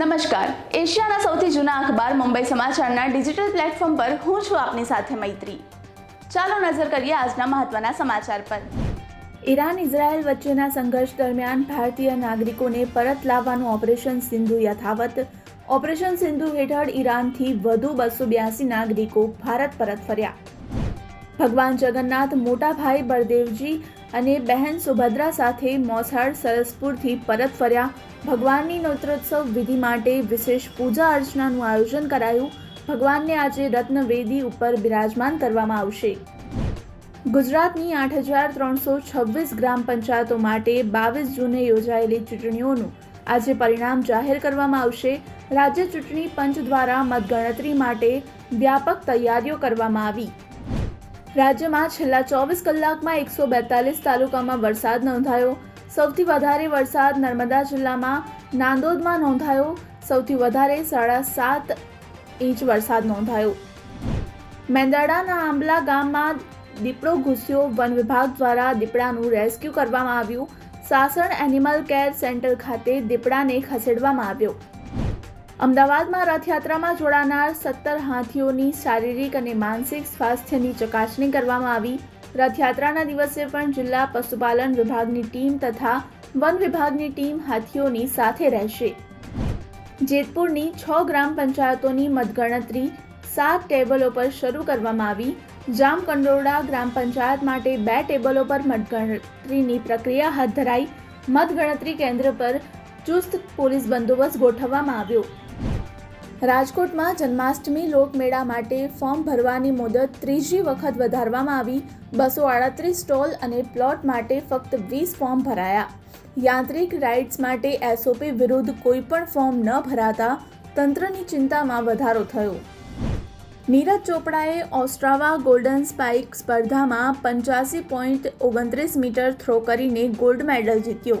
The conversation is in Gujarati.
નમસ્કાર. એશિયાના સૌથી જૂના અખબાર મુંબઈ સમાચારના ડિજિટલ પ્લેટફોર્મ પર હું છું આપની સાથે મૈત્રી. ચાલો નજર કરીએ આજના મહત્વના સમાચાર પર. ઈરાન, ઇઝરાયલ વચ્ચેના સંઘર્ષ દરમિયાન ભારતીય નાગરિકોને પરત લાવવાનું ઓપરેશન સિંધુ યથાવત. ઓપરેશન સિંધુ હેઠળ ઈરાનથી વધુ બસો બ્યાસી નાગરિકો ભારત પરત ફર્યા. ભગવાન જગન્નાથ, મોટા ભાઈ બળદેવજી અને બહેન સુભદ્રા સાથે મોસાળ સરસપુરથી પરત ફર્યા. ભગવાનની નોત્રોત્સવ વિધિ માટે વિશેષ પૂજા અર્ચનાનું આયોજન કરાયું. ભગવાનને આજે રત્નવેદી ઉપર બિરાજમાન કરવામાં આવશે. ગુજરાતની આઠ હજાર ત્રણસો છવ્વીસ ગ્રામ પંચાયતો માટે બાવીસ જૂને યોજાયેલી ચૂંટણીઓનું આજે પરિણામ જાહેર કરવામાં આવશે. રાજ્ય ચૂંટણી પંચ દ્વારા મતગણતરી માટે વ્યાપક તૈયારીઓ કરવામાં આવી. રાજ્યમાં છેલ્લા ચોવીસ કલાકમાં એકસો બેતાલીસ તાલુકામાં વરસાદ નોંધાયો. સૌથી વધારે વરસાદ નર્મદા જિલ્લામાં નાંદોદમાં નોંધાયો. સૌથી વધારે સાડા સાત ઇંચ વરસાદ નોંધાયો. મેંદરડાના આંબલા ગામમાં દીપડો ઘૂસ્યો. વન વિભાગ દ્વારા દીપડાનું રેસ્ક્યુ કરવામાં આવ્યું. સાસણ એનિમલ કેર સેન્ટર ખાતે દીપડાને ખસેડવામાં આવ્યો. અમદાવાદમાં રથયાત્રામાં જોડાનાર સત્તર હાથીઓની શારીરિક અને માનસિક સ્વાસ્થ્યની ચકાસણી કરવામાં આવી. રથયાત્રાના દિવસે પણ જિલ્લા પશુપાલન વિભાગની ટીમ તથા વન વિભાગની ટીમ હાથીઓની સાથે રહેશે. જેતપુરની છ ગ્રામ પંચાયતોની મતગણતરી સાત ટેબલો પર શરૂ કરવામાં આવી. જામકંડોરડા ગ્રામ પંચાયત માટે બે ટેબલો પર મતગણતરીની પ્રક્રિયા હાથ ધરાઈ. મતગણતરી કેન્દ્ર પર ચુસ્ત પોલીસ બંદોબસ્ત ગોઠવવામાં આવ્યો. રાજકોટમાં જન્માષ્ટમી લોકમેળા માટે ફોર્મ ભરવાની મુદત ત્રીજી વખત વધારવામાં આવી. બસો આડત્રીસ સ્ટોલ અને પ્લોટ માટે ફક્ત વીસ ફોર્મ ભરાયા. યાંત્રિક રાઇડ્સ માટે એસઓપી વિરુદ્ધ કોઈપણ ફોર્મ ન ભરાતા તંત્રની ચિંતામાં વધારો થયો. નીરજ ચોપડાએ ઓસ્ટ્રાવા ગોલ્ડન સ્પાઇક સ્પર્ધામાં પંચ્યાસી પોઈન્ટ ઓગણત્રીસ મીટર થ્રો કરીને ગોલ્ડ મેડલ જીત્યો.